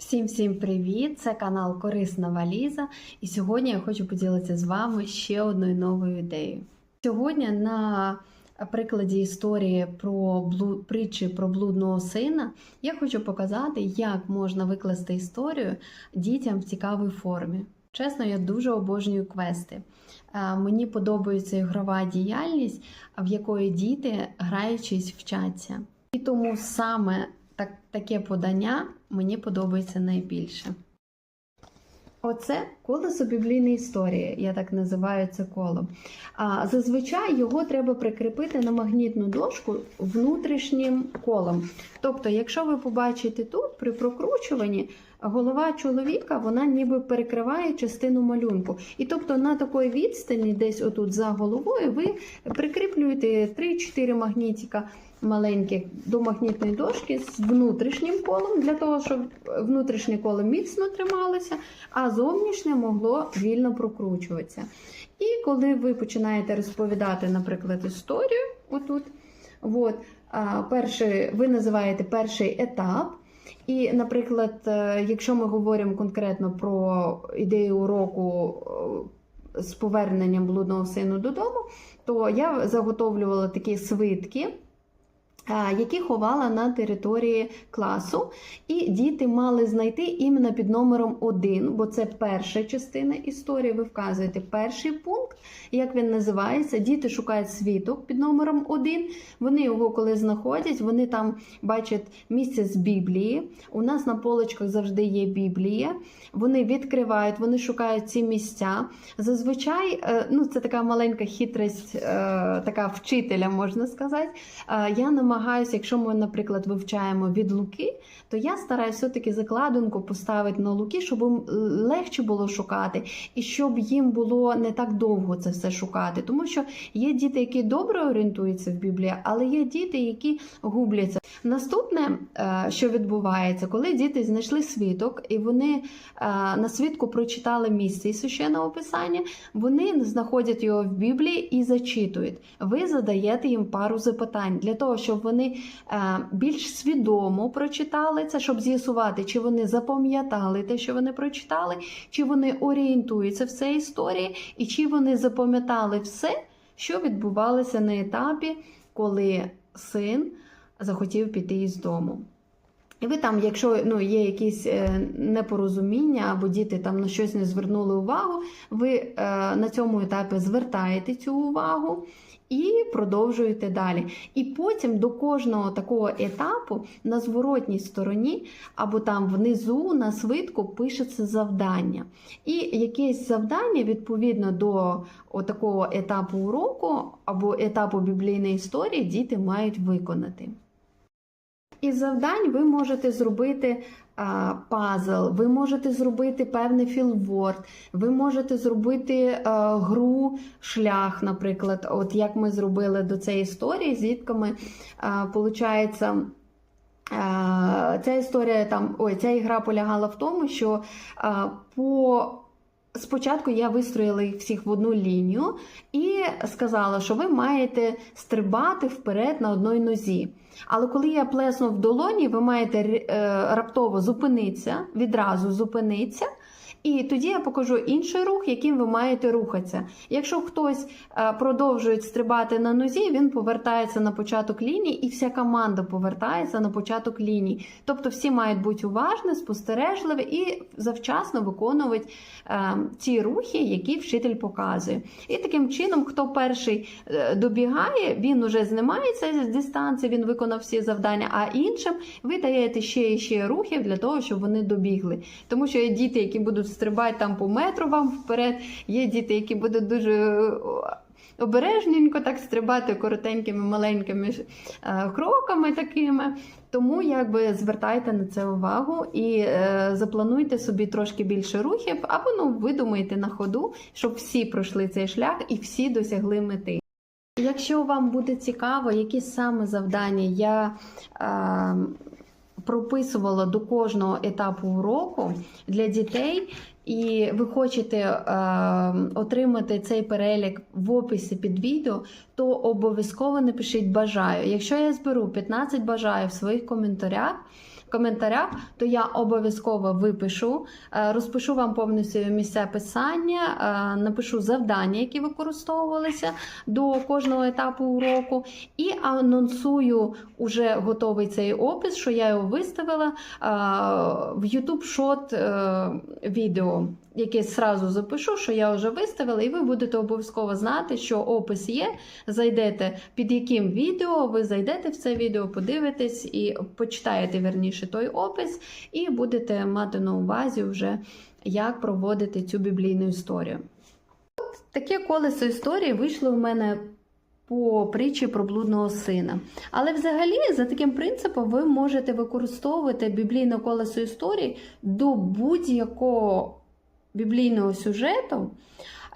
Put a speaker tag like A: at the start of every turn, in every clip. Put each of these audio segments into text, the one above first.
A: Всім всім привіт! Це канал Корисна Валіза. І сьогодні я хочу поділитися з вами ще одною новою ідеєю. Сьогодні на прикладі історії про блуд, притчі про блудного сина я хочу показати, як можна викласти історію дітям в цікавій формі. Чесно, я дуже обожнюю квести. Мені подобається ігрова діяльність, в якої діти, граючись, вчаться. І тому саме так, таке подання мені подобається найбільше. Оце колесо біблійної історії, я так називаю це коло. А зазвичай його треба прикріпити на магнітну дошку внутрішнім колом. Тобто, якщо ви побачите тут при прокручуванні, голова чоловіка вона ніби перекриває частину малюнку. І тобто на такій відстані, десь отут за головою, ви прикріплюєте 3-4 магнітика маленьких до магнітної дошки з внутрішнім колом, для того, щоб внутрішнє коло міцно трималося, а зовнішнє могло вільно прокручуватися. І коли ви починаєте розповідати, наприклад, історію, отут, от, перший, ви називаєте перший етап. І, наприклад, е, якщо ми говоримо конкретно про ідею уроку е, з поверненням блудного сину додому, то я заготовлювала такі свитки. Які ховала на території класу, і діти мали знайти іменно під номером 1, бо це перша частина історії. Ви вказуєте перший пункт, як він називається. Діти шукають світок під номером 1. Вони його коли знаходять, вони там бачать місце з Біблії. У нас на полочках завжди є Біблія. Вони відкривають, вони шукають ці місця. Зазвичай, е, ну це така маленька хитрість, е, така вчителя, можна сказати. Е, Я намагаюся, якщо ми, наприклад, вивчаємо від луки, то я стараюся все-таки закладинку поставити на луки, щоб їм легше було шукати, і щоб їм було не так довго це все шукати. Тому що є діти, які добре орієнтуються в Біблії, але є діти, які губляться. Наступне, е, що відбувається, коли діти знайшли свідок, і вони е, на свідку прочитали місце із священного писання, вони знаходять його в Біблії і зачитують. Ви задаєте їм пару запитань для того, щоб вони е, більш свідомо прочитали це, щоб з'ясувати, чи вони запам'ятали те, що вони прочитали, чи вони орієнтуються в цій історії, і чи вони запам'ятали все, що відбувалося на етапі, коли син захотів піти із дому. І ви там, якщо ну, є якісь е, непорозуміння або діти там на щось не звернули увагу, ви е, на цьому етапі звертаєте цю увагу і продовжуєте далі. І потім до кожного такого етапу на зворотній стороні або там внизу на свитку пишеться завдання. І якесь завдання відповідно до такого етапу уроку або етапу біблійної історії діти мають виконати. Із завдань ви можете зробити пазл, ви можете зробити певний філворд, ви можете зробити а, гру шлях, наприклад, от як ми зробили до цієї історії з дітками. А, получається, а, ця історія там, ой, ця ігра полягала в тому, що по Спочатку я вистроїла їх всіх в одну лінію і сказала, що ви маєте стрибати вперед на одній нозі. Але коли я плесну в долоні, ви маєте е, раптово зупинитися, відразу зупинитися. І тоді я покажу інший рух, яким ви маєте рухатися. Якщо хтось е, продовжує стрибати на нозі, він повертається на початок лінії, і вся команда повертається на початок лінії. Тобто всі мають бути уважні, спостережливі і завчасно виконувати е, ті рухи, які вчитель показує. І таким чином, хто перший е, добігає, він уже знімається з дистанції, він виконав всі завдання, а іншим ви даєте ще і ще рухів для того, щоб вони добігли. Тому що є діти, які будуть стрибати там по метру вам вперед. Є діти, які будуть дуже е, обережненько так стрибати коротенькими маленькими е, кроками такими. Тому якби звертайте на це увагу і е, заплануйте собі трошки більше рухів, або ну видумайте на ходу, щоб всі пройшли цей шлях і всі досягли мети. Якщо вам буде цікаво, які саме завдання я е, прописувала до кожного етапу уроку для дітей, і ви хочете е, отримати цей перелік в описі під відео, то обов'язково напишіть бажаю. Якщо я зберу 15 бажаю в своїх коментарях, коментарях, то я обов'язково випишу, е, розпишу вам повністю місця писання, е, напишу завдання, які використовувалися до кожного етапу уроку, і анонсую уже готовий цей опис, що я його виставила е, в YouTube шот відео, яке зразу запишу, що я вже виставила, і ви будете обов'язково знати, що опис є. Зайдете під яким відео, ви зайдете в це відео, подивитесь і почитаєте верніше той опис, і будете мати на увазі вже, як проводити цю біблійну історію. От таке колесо історії вийшло в мене по притчі про блудного сина. Але взагалі, за таким принципом, ви можете використовувати біблійне колесо історії до будь-якого біблійного сюжету,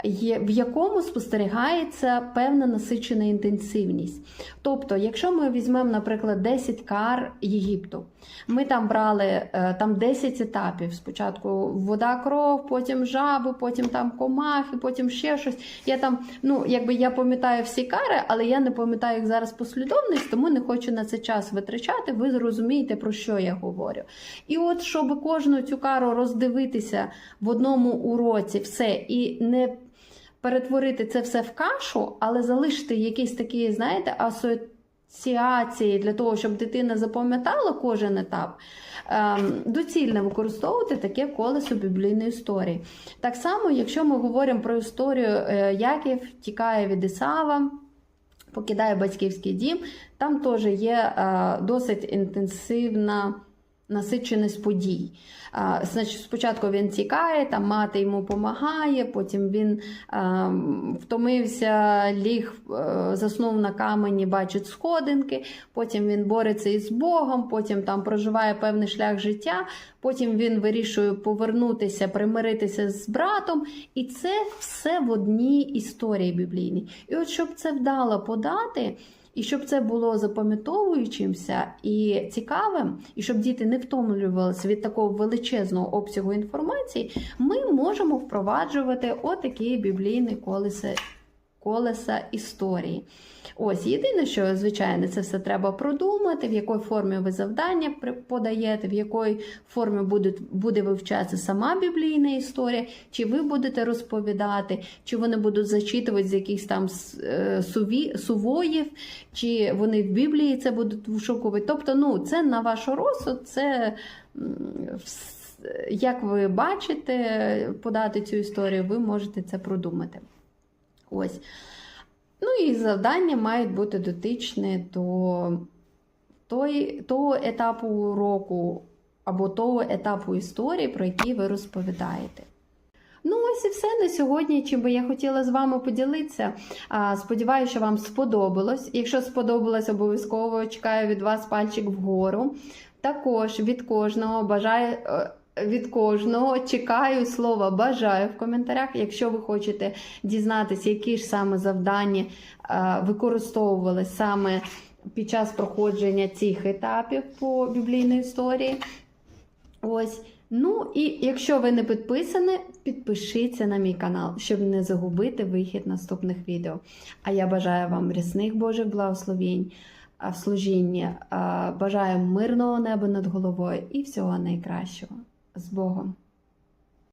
A: є- в якому спостерігається певна насичена інтенсивність. Тобто, якщо ми візьмемо, наприклад, 10 кар Єгипту, ми там брали е, там 10 етапів. Спочатку вода, кров, потім жаби, потім там комахи, потім ще щось. Я там, ну якби я пам'ятаю всі кари, але я не пам'ятаю їх зараз послідовність, тому не хочу на це час витрачати. Ви зрозумієте, про що я говорю. І от, щоб кожну цю кару роздивитися в одному уроці, все і не перетворити це все в кашу, але залишити якісь такі, знаєте, асоціації для того, щоб дитина запам'ятала кожен етап. ем, Доцільно використовувати таке колесо біблійної історії. Так само, якщо ми говоримо про історію, е, Яків тікає від Ісава, покидає батьківський дім, там теж є е, досить інтенсивна насиченість подій. Значить, спочатку він тікає, там мати йому допомагає, потім він втомився, ліг, е, заснув на камені, бачить сходинки, потім він бореться із Богом, потім там проживає певний шлях життя, потім він вирішує повернутися, примиритися з братом. І це все в одній історії біблійній. І от щоб це вдало подати. І щоб це було запам'ятовуючимся і цікавим, і щоб діти не втомлювалися від такого величезного обсягу інформації, ми можемо впроваджувати отакі біблійні колеса, колеса історії. Ось єдине, що звичайно, це все треба продумати, в якій формі ви завдання подаєте, в якій формі буде, буде вивчатися сама біблійна історія, чи ви будете розповідати, чи вони будуть зачитувати з якихось там е, суві, сувоїв, чи вони в Біблії це будуть вшукувати. Тобто, ну, це на ваш розсуд, це як ви бачите подати цю історію, ви можете це продумати. Ось. Ну і завдання мають бути дотичні до той, того етапу уроку або того етапу історії, про який ви розповідаєте. Ну, ось і все на сьогодні, чим би я хотіла з вами поділитися. Сподіваюся, що вам сподобалось. Якщо сподобалось, обов'язково чекаю від вас пальчик вгору. Також від кожного бажаю. Е, Від кожного чекаю слова бажаю в коментарях. Якщо ви хочете дізнатися, які ж саме завдання е, використовували саме під час проходження цих етапів по біблійній історії. Ось. Ну і якщо ви не підписані, підпишіться на мій канал, щоб не загубити вихід наступних відео. А я бажаю вам рясних Божих благословень а, в служінні. Бажаю мирного неба над головою і всього найкращого. З Богом!